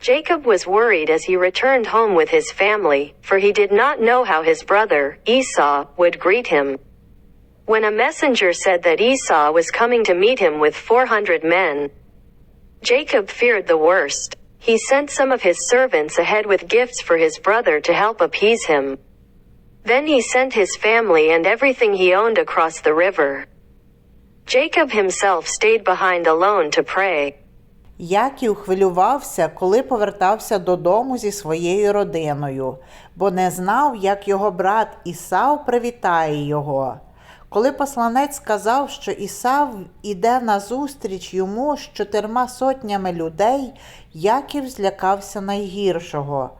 Jacob was worried as he returned home with his family, for he did not know how his brother, Esau, would greet him. When a messenger said that Esau was coming to meet him with 400 men, Jacob feared the worst. He sent some of his servants ahead with gifts for his brother to help appease him. Then he sent his family and everything he owned across the river. Jacob himself stayed behind alone to pray. Яків хвилювався, коли повертався додому зі своєю родиною, бо не знав, як його брат Ісав привітає його. Коли посланець сказав, що Ісав іде назустріч йому з чотирма сотнями людей, Яків злякався найгіршого.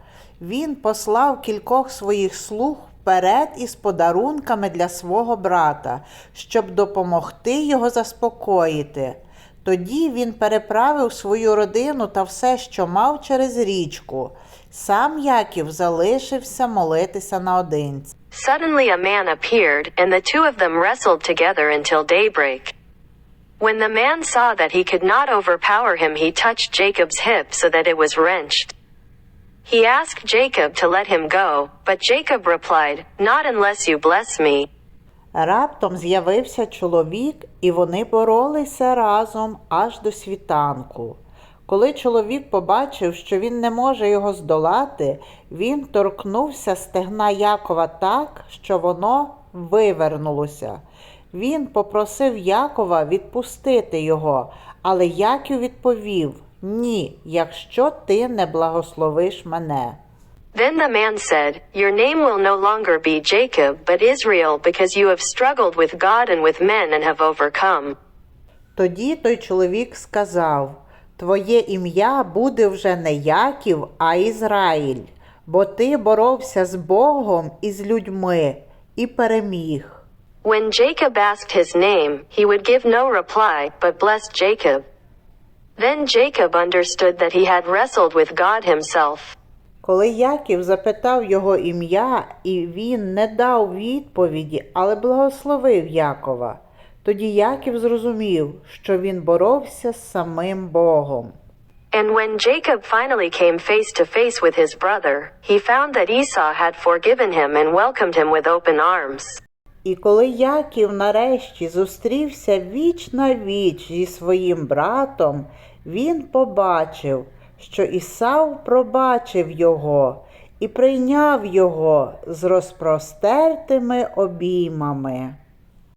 Він послав кількох своїх слуг вперед із подарунками для свого брата, щоб допомогти його заспокоїти. Тоді він переправив свою родину та все, що мав через річку. Сам Яків залишився молитися наодинці. Suddenly a man appeared, and the two of them wrestled together until daybreak. When the man saw that he could not overpower him, he touched Jacob's hip so that it was wrenched. He asked Jacob to let him go, but Jacob replied, Not unless you bless me. Раптом з'явився чоловік, і вони боролися разом аж до світанку. Коли чоловік побачив, що він не може його здолати, він торкнувся стегна Якова так, що воно вивернулося. Він попросив Якова відпустити його, але Яків відповів: Ні, якщо ти не благословиш мене. Then the man said, Your name will no longer be Jacob, but Israel, because you have struggled with God and with men and have overcome. Тоді той чоловік сказав: Твоє ім'я буде вже не Яків, а Ізраїль, бо ти боровся з Богом і з людьми і переміг. When Jacob asked his name, he would give no reply, but blessed Jacob. Then Jacob understood that he had wrestled with God himself. Коли Яків запитав його ім'я, і він не дав відповіді, але благословив Якова, тоді Яків зрозумів, що він боровся з самим Богом. And when Jacob finally came face to face with his brother, he found that Esau had forgiven him and welcomed him with open arms. І коли Яків нарешті зустрівся віч на віч зі своїм братом, він побачив, що Ісав пробачив його і прийняв його з розпростертими обіймами.